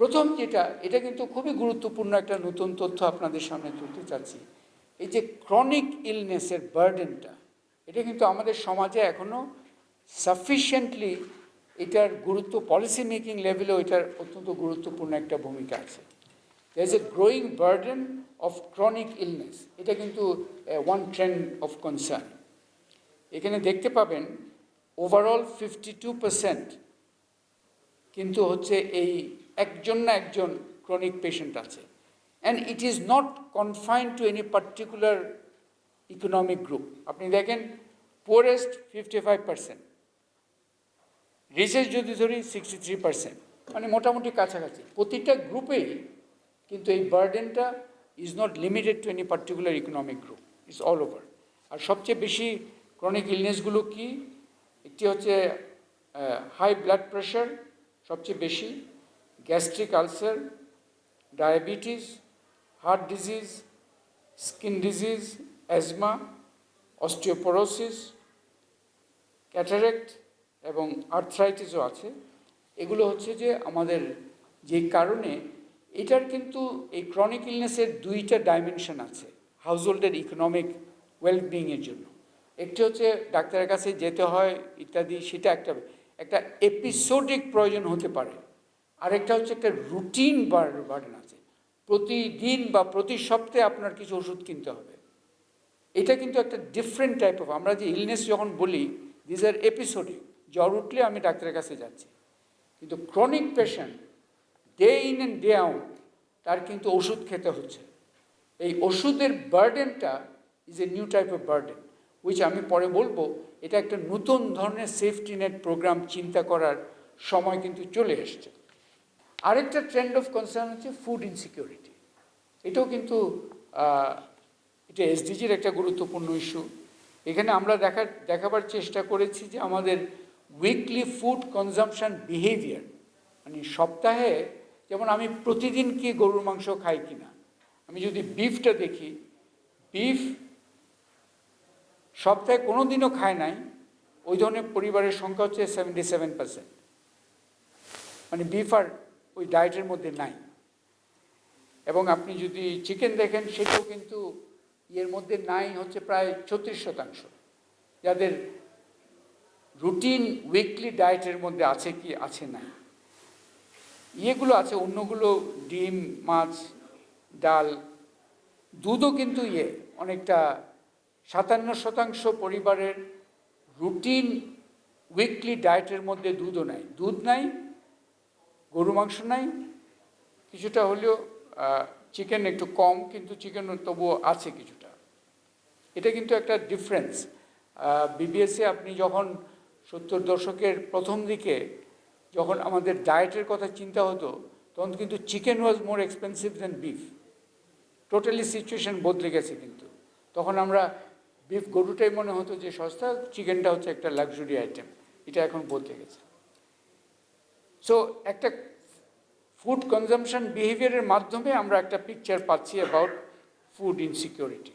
প্রথম যেটা, এটা কিন্তু খুবই গুরুত্বপূর্ণ একটা নতুন তথ্য আপনাদের সামনে তুলতে চাচ্ছি। এই যে ক্রনিক ইলনেসের বার্ডেনটা এটা কিন্তু আমাদের সমাজে এখনও সাফিসিয়েন্টলি এটার গুরুত্ব পলিসি মেকিং লেভেলেও এটার অত্যন্ত গুরুত্বপূর্ণ একটা ভূমিকা আছে। There is a growing burden of chronic illness, এটা কিন্তু ওয়ান ট্রেন্ড অফ কনসার্ন এখানে দেখতে পাবেন ওভারঅল ফিফটি টু পার্সেন্ট কিন্তু হচ্ছে এই একজন না একজন ক্রনিক পেশেন্ট আছে। And it is not confined to any particular economic group আপনি দেখেন poorest fifty five percent riches যদি ধরি সিক্সটি থ্রি পার্সেন্ট মানে মোটামুটি কাছাকাছি। প্রতিটা গ্রুপেই কিন্তু এই বার্ডেনটা is not limited to any particular economic group it's all over আর সবচেয়ে বেশি ক্রনিক ইলনেসগুলো কি? একটি হচ্ছে হাই ব্লাড প্রেশার সবচেয়ে বেশি। Gastric ulcer, diabetes, heart disease, skin disease, asthma, osteoporosis, cataract এবং আর্থ্রাইটিসও আছে। এগুলো হচ্ছে যে আমাদের যে কারণে এটার কিন্তু এই ক্রনিক ইলনেসের দুইটা ডাইমেনশন আছে হাউসহোল্ডের ইকোনমিক ওয়েলবিংয়ের জন্য। একটি হচ্ছে ডাক্তারের কাছে যেতে হয় ইত্যাদি, সেটা একটা একটা এপিসোডিক প্রয়োজন হতে পারে। আরেকটা হচ্ছে একটা রুটিন বার্ডেন আছে। প্রতিদিন বা প্রতি সপ্তাহে আপনার কিছু ওষুধ কিনতে হবে। এটা কিন্তু একটা ডিফারেন্ট টাইপ অফ আমরা যে ইলনেস যখন বলি দিস আর এপিসোডিক জ্বর উঠলে আমি ডাক্তারের কাছে যাচ্ছি। কিন্তু chronic patient day in and day out তার কিন্তু ওষুধ খেতে হচ্ছে। এই ওষুধের বার্ডেনটা is a new type of burden which আমি পরে বলব, এটা একটা নতুন ধরনের সেফটি নেট প্রোগ্রাম চিন্তা করার সময় কিন্তু চলে এসছে। আরেকটা ট্রেন্ড অফ কনসার্ন হচ্ছে ফুড ইনসিকিউরিটি এটাও কিন্তু এটা এসডিজির একটা গুরুত্বপূর্ণ ইস্যু এখানে আমরা দেখার দেখাবার চেষ্টা করেছি যে আমাদের উইকলি ফুড কনজামশন বিহেভিয়ার মানে সপ্তাহে, যেমন আমি প্রতিদিন কি গরুর মাংস খাই কিনা? আমি যদি বিফটা দেখি বিফ সপ্তাহে কোনো দিনও খায় নাই, ওই ধরনের পরিবারের সংখ্যা হচ্ছে সেভেন্টি সেভেন পার্সেন্ট মানে বিফ আর ওই ডায়েটের মধ্যে নাই। এবং আপনি যদি চিকেন দেখেন, সেটাও কিন্তু ইয়ের মধ্যে নাই হচ্ছে প্রায় ছত্রিশ শতাংশ। যাদের রুটিন উইকলি ডায়েটের মধ্যে আছে কি, আছে না ইয়েগুলো আছে, অন্যগুলো ডিম, মাছ, ডাল, দুধও কিন্তু ইয়ে অনেকটা সাতান্ন শতাংশ পরিবারের রুটিন উইকলি ডায়েটের মধ্যে দুধও নাই। দুধ নাই গরু মাংস নাই, কিছুটা হলেও চিকেন একটু কম, কিন্তু চিকেন তবুও আছে কিছুটা। এটা কিন্তু একটা ডিফারেন্স বিবিএসে আপনি যখন সত্তর দশকের প্রথম দিকে যখন আমাদের ডায়েটের কথা চিন্তা হতো, তখন কিন্তু chicken was more expensive then beef totally situation বদলে গেছে কিন্তু। তখন আমরা বিফ গরুটাই মনে হতো যে সস্তা চিকেনটা হচ্ছে একটা লাক্সুরি আইটেম এটা এখন বদলে গেছে। সো একটা ফুড কনজামশন বিহেভিয়ারের মাধ্যমে আমরা একটা পিকচার পাচ্ছি অ্যাবাউট ফুড ইনসিকিউরিটি